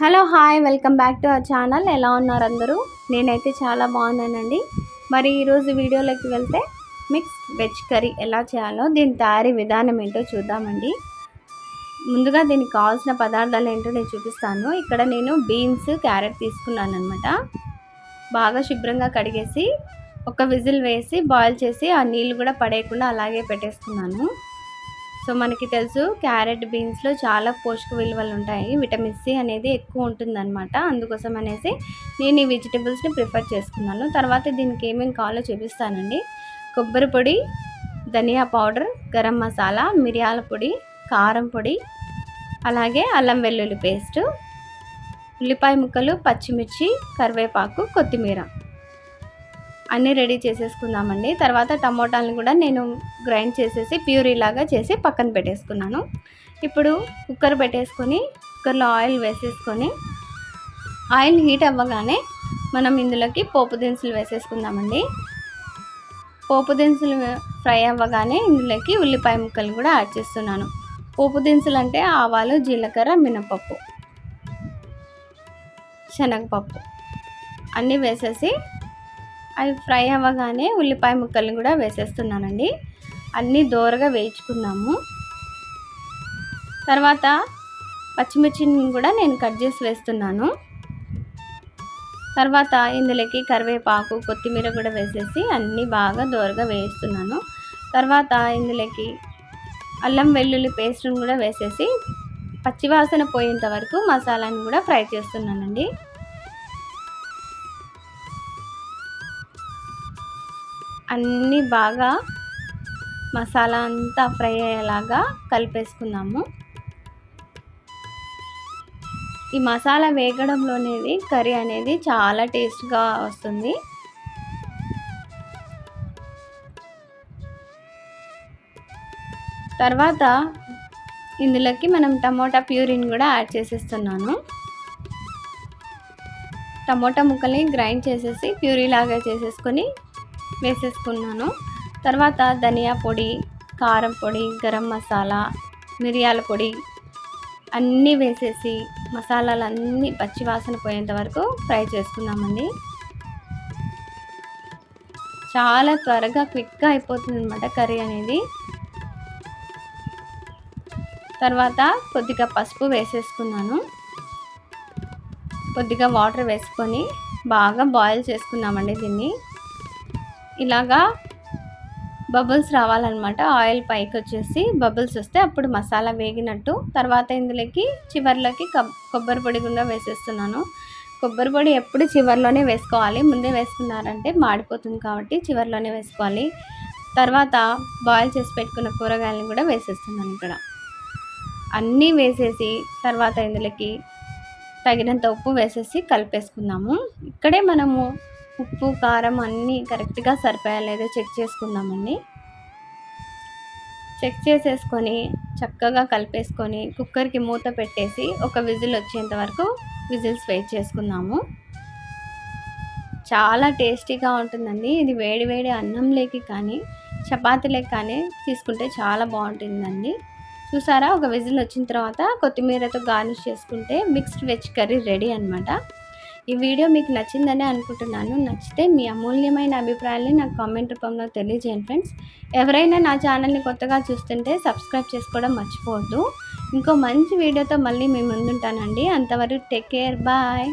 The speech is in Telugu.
Hello hi welcome back to our channel. ఎలా ఉన్నారు అందరూ? నేనైతే చాలా బాగున్నానండి. మరి ఈరోజు వీడియోలోకి వెళ్తే మిక్స్ వెజ్ కర్రీ ఎలా చేయాలో దీని తయారీ విధానం ఏంటో చూద్దామండి. ముందుగా దీనికి కావాల్సిన పదార్థాలు ఏంటో నేను చూపిస్తాను. ఇక్కడ నేను బీన్స్ క్యారెట్ తీసుకున్నాను అనమాట బాగా శుభ్రంగా కడిగేసి ఒక విజిల్ వేసి బాయిల్ చేసి ఆ నీళ్ళు కూడా పడేయకుండా అలాగే పెట్టేసుకున్నాను. సో మనకి తెలుసు క్యారెట్ బీన్స్లో చాలా పోషక విలువలు ఉంటాయి. విటమిన్ సి అనేది ఎక్కువ ఉంటుందన్నమాట. అందుకోసం అనేసి నేను ఈ వెజిటబుల్స్ని ప్రిఫర్ చేసుకున్నాను. తర్వాత దీనికి ఏమేమి కావాలో చూపిస్తానండి. కొబ్బరి పొడి ధనియా పౌడర్ గరం మసాలా మిరియాల పొడి కారం పొడి అలాగే అల్లం వెల్లుల్లి పేస్టు ఉల్లిపాయ ముక్కలు పచ్చిమిర్చి కరివేపాకు కొత్తిమీర. అన్నీ రెడీ చేసేసుకుందామండి. తర్వాత టమోటాలను కూడా నేను గ్రైండ్ చేసేసి ప్యూరీ లాగా చేసి పక్కన పెట్టేసుకున్నాను. ఇప్పుడు కుక్కర్ పెట్టేసుకొని కుక్కర్లో ఆయిల్ వేసేసుకొని ఆయిల్ హీట్ అవ్వగానే మనం ఇందులోకి పోపు దినుసులు వేసేసుకుందామండి. పోపు దినుసులు ఫ్రై అవ్వగానే ఇందులోకి ఉల్లిపాయ ముక్కలు కూడా యాడ్ చేస్తున్నాను. పోపు దినుసులు అంటే ఆవాలు జీలకర్ర మినపప్పు శనగపప్పు అన్నీ వేసేసి అవి ఫ్రై అవ్వగానే ఉల్లిపాయ ముక్కల్ని కూడా వేసేస్తున్నానండి. అన్నీ దోరగా వేయించుకున్నాము. తర్వాత పచ్చిమిర్చిని కూడా నేను కట్ చేసి వేస్తున్నాను. తర్వాత ఇందులోకి కరివేపాకు కొత్తిమీర కూడా వేసేసి అన్నీ బాగా దోరగా వేయిస్తున్నాను తర్వాత ఇందులోకి అల్లం వెల్లుల్లి పేస్ట్ని కూడా వేసేసి పచ్చివాసన పోయేంత వరకు మసాలాని కూడా ఫ్రై చేస్తున్నానండి. అన్నీ బాగా మసాలా అంతా ఫ్రై అయ్యేలాగా కలిపేసుకుందాము ఈ మసాలా వేగడంలోనేది కర్రీ అనేది చాలా టేస్ట్గా వస్తుంది. తర్వాత ఇందులోకి మనం టమోటా ప్యూరిన్ కూడా యాడ్ చేసేస్తున్నాను. టమోటా ముక్కల్ని గ్రైండ్ చేసేసి ప్యూరీ లాగా చేసేసుకొని వేసేసుకున్నాను. తర్వాత ధనియా పొడి కారం పొడి గరం మసాలా మిరియాల పొడి అన్నీ వేసేసి మసాలాలు అన్నీ పచ్చివాసన పోయేంత వరకు ఫ్రై చేసుకుందామండి. చాలా త్వరగా క్విక్గా అయిపోతుంది అనమాట కర్రీ అనేది. తర్వాత కొద్దిగా పసుపు వేసేసుకున్నాను. కొద్దిగా వాటర్ వేసుకొని బాగా బాయిల్ చేసుకున్నామండి దీన్ని. ఇలాగా బబుల్స్ రావాలన్నమాట. ఆయిల్ పైకి వచ్చేసి బబుల్స్ వస్తే అప్పుడు మసాలా వేగినట్టు. తర్వాత ఇందులోకి చివరిలోకి కొబ్బరి పొడి కూడా వేసేస్తున్నాను. కొబ్బరి పొడి ఎప్పుడు చివరిలోనే వేసుకోవాలి. ముందే వేసుకున్నారంటే మాడిపోతుంది కాబట్టి చివరిలోనే వేసుకోవాలి. తర్వాత బాయిల్ చేసి పెట్టుకున్న కూరగాయలను కూడా వేసేస్తున్నాను ఇక్కడ. అన్నీ వేసేసి తర్వాత ఇందులోకి తగినంత ఉప్పు వేసేసి కలిపేసుకుందాము. ఇక్కడే మనము ఉప్పు కారం అన్నీ కరెక్ట్గా సరిపోయా లేదో చెక్ చేసుకుందామండి. చెక్ చేసేసుకొని చక్కగా కలిపేసుకొని కుక్కర్కి మూత పెట్టేసి ఒక విజిల్ వచ్చేంత వరకు విజిల్స్ వెయిట్ చేసుకుందాము. చాలా టేస్టీగా ఉంటుందండి. ఇది వేడి వేడి అన్నంలోకి కానీ చపాతీలోకి కానీ తీసుకుంటే చాలా బాగుంటుందండి. చూసారా? ఒక విజిల్ వచ్చిన తర్వాత కొత్తిమీరతో గార్నిష్ చేసుకుంటే మిక్స్డ్ వెజ్ కర్రీ రెడీ అనమాట ఈ వీడియో మీకు నచ్చిందని అనుకుంటున్నాను. నచ్చితే మీ అమూల్యమైన అభిప్రాయాన్ని నాకు కామెంట్ రూపంలో తెలియజేయండి ఫ్రెండ్స్. ఎవరైనా నా ఛానల్ని కొత్తగా చూస్తుంటే సబ్స్క్రైబ్ చేసుకోవడం మర్చిపోవద్దు. ఇంకో మంచి వీడియోతో మళ్ళీ మీ ముందుంటానండి. అంతవరకు టేక్ కేర్. బాయ్.